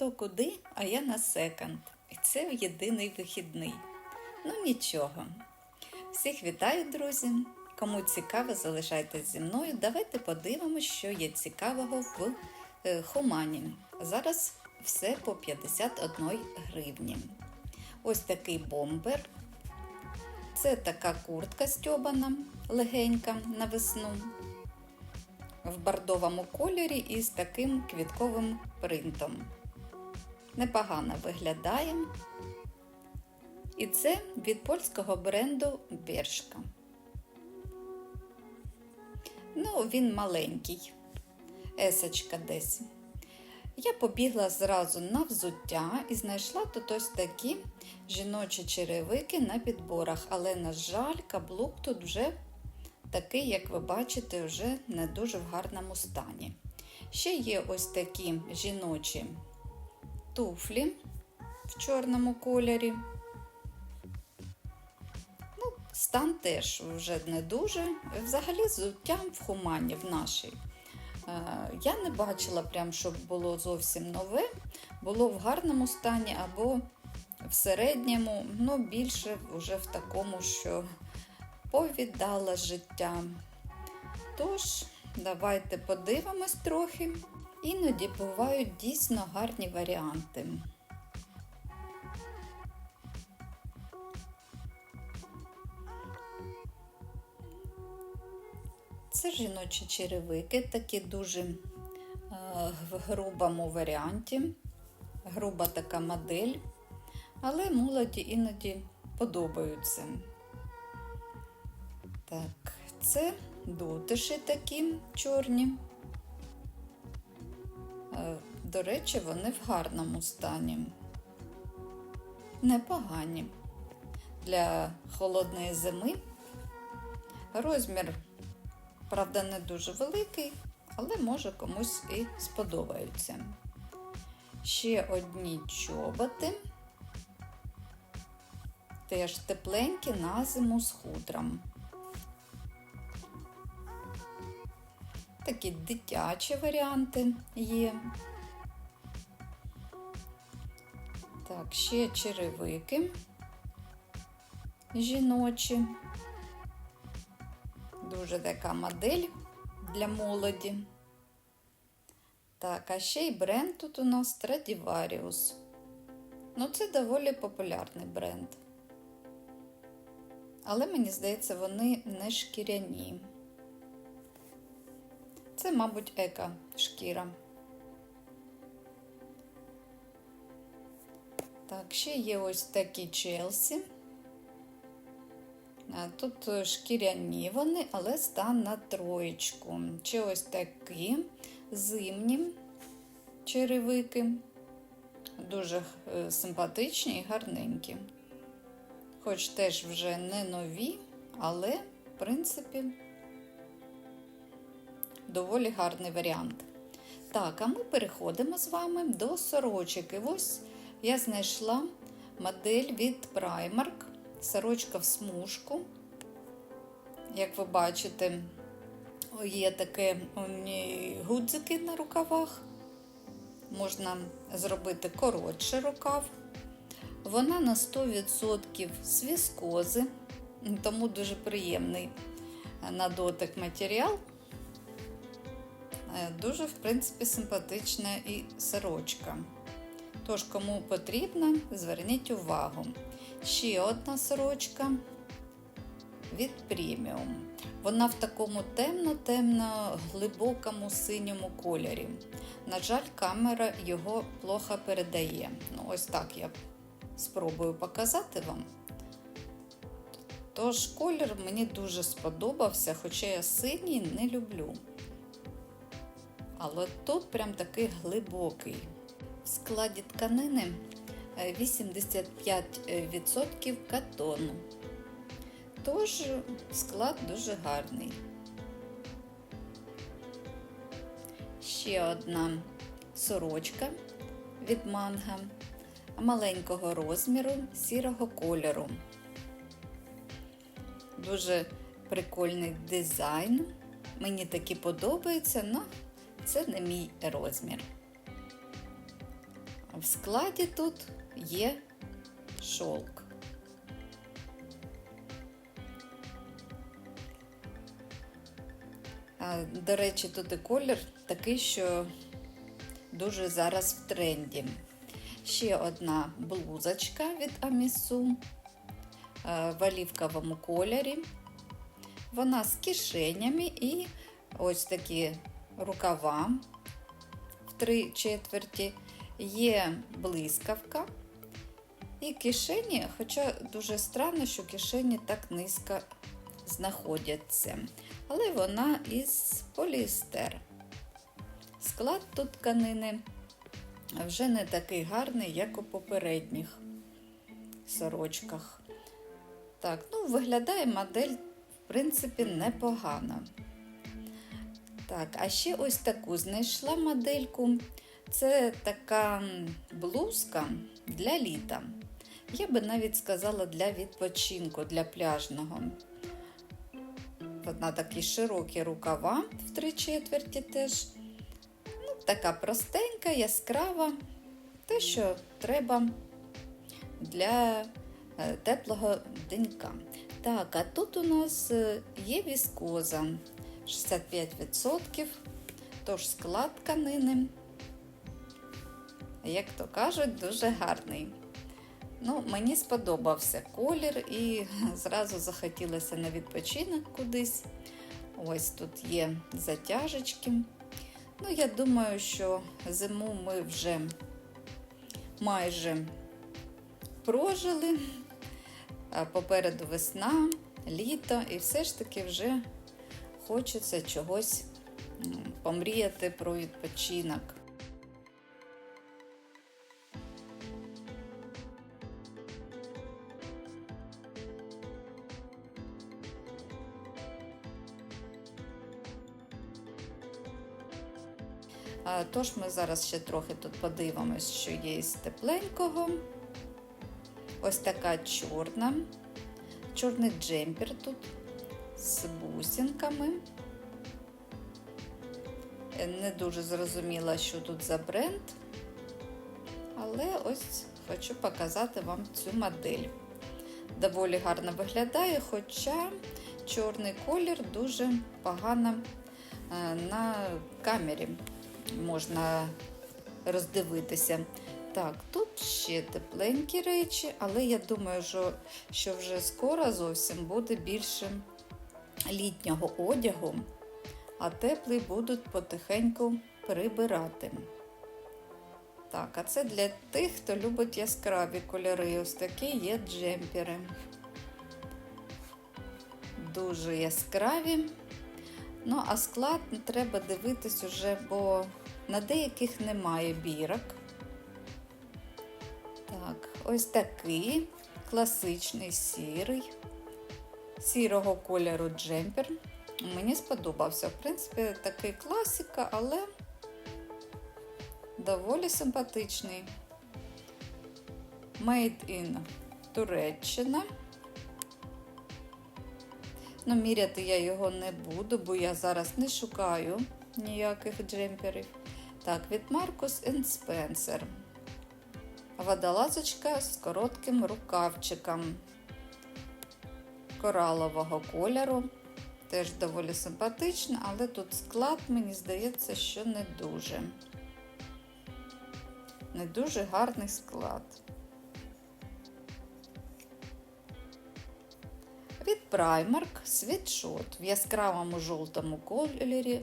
Хто куди, а я на секонд. І це єдиний вихідний. Ну нічого. Всіх вітаю, друзі! Кому цікаво, залишайтесь зі мною. Давайте подивимося, що є цікавого в е, Хумані. Зараз все по 51 гривні. Ось такий бомбер. Це така куртка стьобана, легенька на весну. В бордовому кольорі і з таким квітковим принтом. Непогано виглядає. І це від польського бренду Бершка. Ну, він маленький, есочка десь. Я побігла зразу на взуття і знайшла тут ось такі жіночі черевики на підборах, але, на жаль, каблук тут вже такий, як ви бачите, вже не дуже в гарному стані. Ще є ось такі жіночі туфлі в чорному кольорі. Ну, Стан теж вже не дуже. Взагалі, взуттям в хумані в нашій. Я не бачила, прям, щоб було зовсім нове, було в гарному стані або в середньому, ну більше вже в такому, що повідала життя. Тож, давайте подивимось трохи. Іноді бувають дійсно гарні варіанти. Це жіночі черевики, такі дуже е, в грубому варіанті, груба така модель, але молоді іноді подобаються. Так, це дотиші такі чорні. До речі, вони в гарному стані. Непогані. Для холодної зими розмір Правда, не дуже великий, але може комусь і сподобаються. Ще одні чоботи, теж тепленькі на зиму з хутром. Такі дитячі варіанти є. Так, ще черевики жіночі. Дуже така модель для молоді. Так, а ще й бренд тут у нас Stradivarius. Ну, це доволі популярний бренд. Але мені здається, вони не шкіряні. Це, мабуть, ека шкіра. Так, ще є ось такі Челсі. Тут шкіряні вони, але стан на троєчку. Чи ось такі зимні черевики, дуже е, симпатичні і гарненькі. Хоч теж вже не нові, але, в принципі, доволі гарний варіант. Так, а ми переходимо з вами до сорочок. Ось я знайшла модель від Primark сорочка в смужку. Як ви бачите, є такі гудзики на рукавах. Можна зробити коротший рукав. Вона на 100% з віскози, тому дуже приємний на дотик матеріал. Дуже, в принципі, симпатична і сорочка. Тож, кому потрібно, зверніть увагу. Ще одна сорочка від преміум. Вона в такому темно-темно глибокому синьому кольорі. На жаль, камера його плохо передає. Ну, Ось так я спробую показати вам. Тож колір мені дуже сподобався, хоча я синій не люблю. Але тут прям такий глибокий. Складі тканини 85% катону. Тож склад дуже гарний. Ще одна сорочка від манга маленького розміру сірого кольору. Дуже прикольний дизайн. Мені такі подобаються, але це не мій розмір. В складі тут є шовк. А, До речі, тут і колір такий, що дуже зараз в тренді. Ще одна блузочка від Амісу в олівковому кольорі. Вона з кишенями і ось такі рукава в три четверті. Є блискавка і кишені, хоча дуже странно, що кишені так низько знаходяться. Але вона із поліестер. Склад тут тканини вже не такий гарний, як у попередніх сорочках. Так, ну, виглядає модель, в принципі, непогано. Так, а ще ось таку знайшла модельку. Це така блузка для літа. Я би навіть сказала для відпочинку, для пляжного. Вона такі широкі рукава в три четверті теж. Ну, Така простенька, яскрава, те, що треба для е, теплого денька. Так, а тут у нас е, є віскоза 65%, тож склад тканини, як то кажуть, дуже гарний. Ну, Мені сподобався колір і зразу захотілося на відпочинок кудись. Ось тут є затяжечки. Ну, я думаю, що зиму ми вже майже прожили. Попереду весна, літо, і все ж таки вже хочеться чогось помріяти про відпочинок. Тож ми зараз ще трохи тут подивимось, що є із тепленького. Ось така чорна, чорний джемпер тут з бусинками. Не дуже зрозуміла, що тут за бренд, але ось хочу показати вам цю модель. Доволі гарно виглядає, хоча чорний колір дуже погано на камері можна роздивитися. Так, тут ще тепленькі речі, але я думаю, що, що вже скоро зовсім буде більше літнього одягу, а теплий будуть потихеньку прибирати. Так, а це для тих, хто любить яскраві кольори. Ось такі є джемпери. Дуже яскраві. Ну, а склад треба дивитись уже, бо на деяких немає бірок. Так, ось такий класичний сірий, сірого кольору джемпер. Мені сподобався. В принципі, такий класика, але доволі симпатичний. Made in Туреччина. Ну, міряти я його не буду, бо я зараз не шукаю ніяких джемперів. Так, від Marcus Spencer. Водолазочка з коротким рукавчиком коралового кольору. Теж доволі симпатична, але тут склад, мені здається, що не дуже. Не дуже гарний склад. Від Primark світшот в яскравому жовтому кольорі.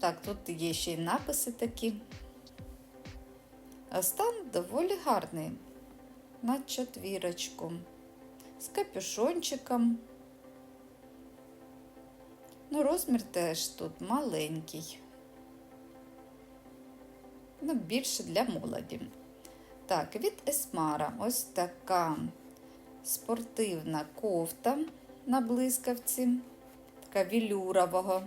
Так, тут є ще й написи такі. Стан доволі гарний. На четвірочку. З капюшончиком. Ну, розмір теж тут маленький. Ну, більше для молоді. Так, від Есмара ось така спортивна кофта на блискавці, така вілюрового,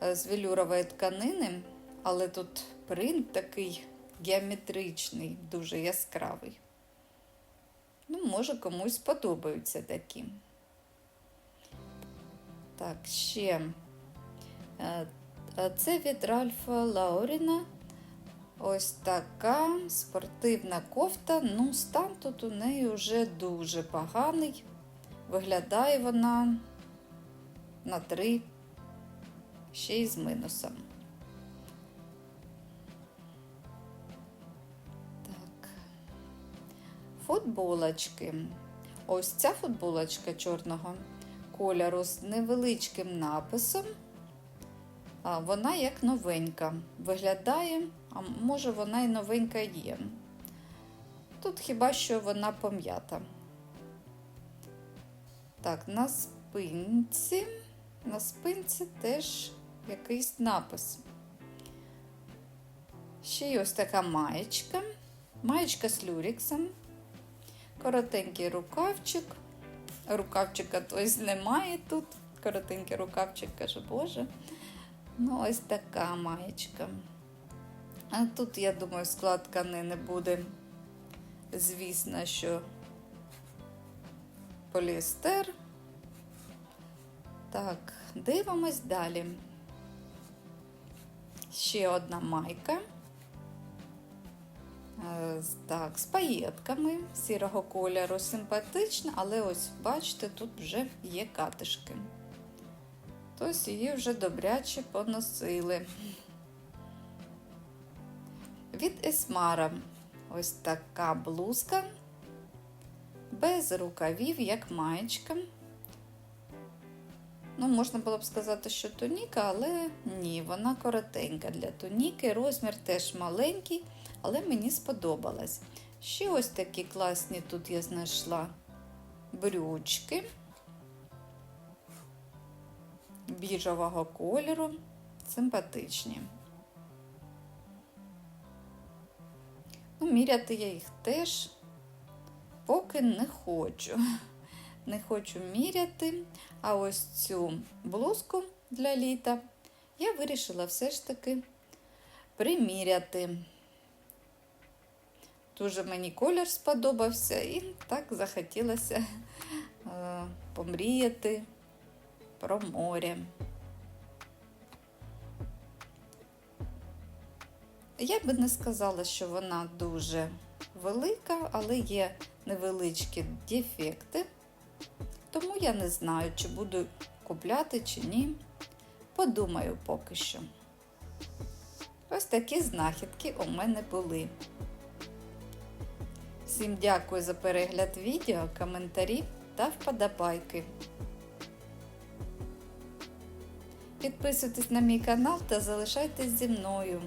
з вілюрової тканини, але тут принт такий геометричний, дуже яскравий. Ну, може, комусь сподобаються такі. Так, ще це від Ральфа Лауріна Ось така спортивна кофта. Ну, стан тут у неї вже дуже поганий. Виглядає вона на 3, ще й з мінусом. Так. Футболочки. Ось ця футболочка чорного кольору з невеличким написом. Вона як новенька виглядає, а може вона і новенька є. Тут хіба що вона пом'ята. Так, на спинці, на спинці теж якийсь напис. Ще й ось така маєчка. Маєчка з люріксом. Коротенький рукавчик. Рукавчика тобто немає тут. Коротенький рукавчик, каже, Боже. Ну, ось така маєчка. А тут, я думаю, склад тканини буде, звісно, що поліестер. Так, дивимось далі. Ще одна майка. Е, Так, з паєтками сірого кольору. Симпатична, але ось, бачите, тут вже є катишки. Тобто її вже добряче поносили. Від Есмара ось така блузка, без рукавів, як маєчка. Ну, можна було б сказати, що туніка, але ні, вона коротенька для туніки. Розмір теж маленький, але мені сподобалась. Ще ось такі класні тут я знайшла брючки біжового кольору, симпатичні. Ну, міряти я їх теж поки не хочу. Не хочу міряти. А ось цю блузку для літа я вирішила все ж таки приміряти. Дуже мені колір сподобався і так захотілося е, помріяти про море. Я би не сказала, що вона дуже велика, але є невеличкі дефекти. Тому я не знаю, чи буду купляти, чи ні. Подумаю поки що. Ось такі знахідки у мене були. Всім дякую за перегляд відео, коментарі та вподобайки. Підписуйтесь на мій канал та залишайтесь зі мною.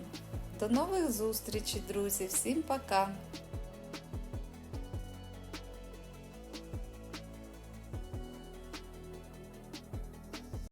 До нових зустрічей, друзі! Всім пока!